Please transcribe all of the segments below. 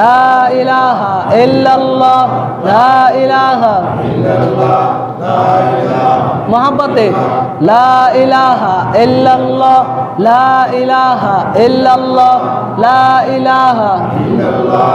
লা ইলাহা ইল্লাল্লাহ, লা ইলাহা মোহাম্মতে লা ইলাহা ইল্লাল্লাহ, লা ইলাহা ইল্লাল্লাহ, লা ইলাহা ইল্লাল্লাহ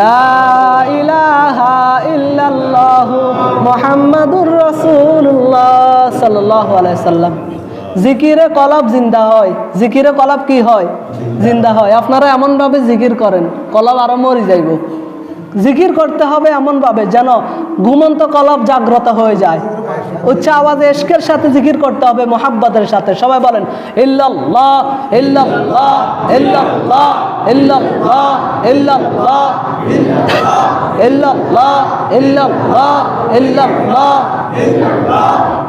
লা ইলাহা ইল্লাল্লাহু জিকিরে কলাপ জিন্দা হয়। জিকিরে কলাপ কি হয়? জিন্দা হয়। আপনারা এমনভাবে জিকির করেন, কলাপ আরও মরি যাইব। জিকির করতে হবে এমনভাবে যেন ঘুমন্ত কলাপ জাগ্রত হয়ে যায়। উচ্চ আওয়াজে এশকের সাথে জিকির করতে হবে, মোহাব্বতের সাথে। সবাই বলেন, ইল্লাল্লাহ ইল্লাল্লাহ ইল্লাল্লাহ ইল্লাল্লাহ ইল্লাল্লাহ ইল্লাল্লাহ ইল্লাল্লাহ ইল্লাল্লাহ ইল্লাল্লাহ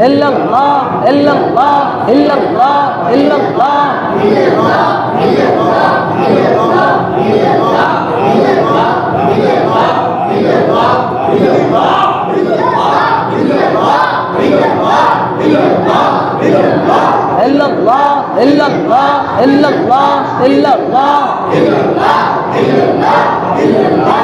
illallah illallah illallah illallah illallah illallah illallah illallah illallah illallah لا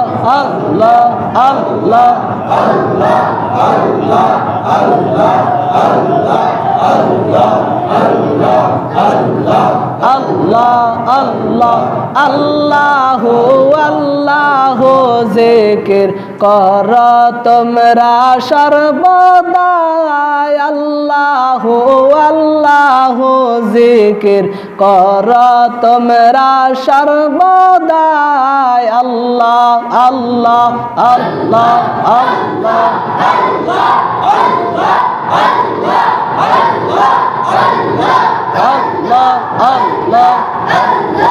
আল্লাহ আল্লাহ আল্লাহ আল্লাহ আল্লাহ জিকির কর তোমরা সর্বদাই আল্লাহ আল্লাহ জিকির কর তোমরা সর্বদাই আল্লাহ আল্লাহ আল্লাহ আল্লাহ আল্লাহ আল্লাহ আল্লাহ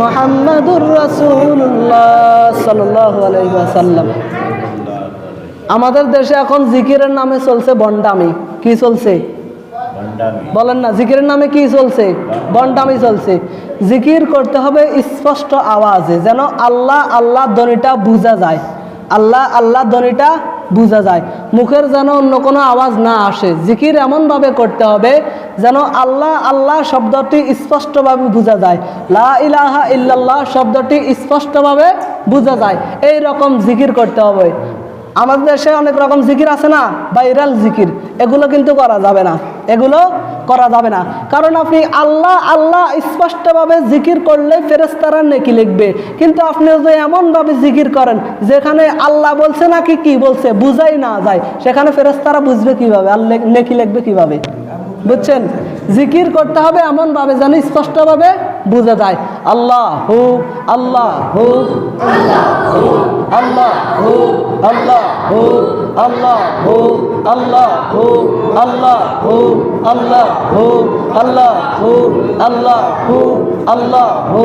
মুহাম্মাদুর আমাদের দেশে এখন জিকিরের নামে চলছে বন্ডামি। কি চলছে? বলেন না জিকিরের নামে কি চলছে? বন্ডামি চলছে। জিকির করতে হবে স্পষ্ট আওয়াজে যেন আল্লাহ আল্লাহ ধ্বনিটা বোঝা যায়। আল্লাহ আল্লাহ ধ্বনিটা বোঝা যায়। মুখের যেন অন্য কোনো আওয়াজ না আসে। জিকির এমনভাবে করতে হবে যেন আল্লাহ আল্লাহ শব্দটি স্পষ্টভাবে বোঝা যায়। লা ইলাহা ইল্লাল্লাহ শব্দটি স্পষ্টভাবে বোঝা যায়। এই রকম জিকির করতে হবে। আমাদের দেশে অনেক রকম জিকির আছে না? ভাইরাল জিকির। এগুলো কিন্তু করা যাবে না। এগুলো করা যাবে না। কারণ আপনি আল্লাহ আল্লাহ স্পষ্টভাবে জিকির করলে ফেরেস্তারা নেকি লিখবে। কিন্তু আপনি যদি এমনভাবে জিকির করেন, যেখানে আল্লাহ বলছে নাকি কি বলছে, বুঝাই না যায়, সেখানে ফেরেস্তারা বুঝবে কীভাবে আল্লাহ নেকি লিখবে কীভাবে? বুঝছেন? জিকির করতে হবে এমনভাবে যেন স্পষ্টভাবে বোঝা যায় আল্লাহ হু আল্লাহ হু আল্লাহ হু আল্লাহ হু আল্লাহ হু আল্লাহ হু আল্লাহ হু আল্লাহ হু আল্লাহ হু আল্লাহ হু আল্লাহ হু আল্লাহ হু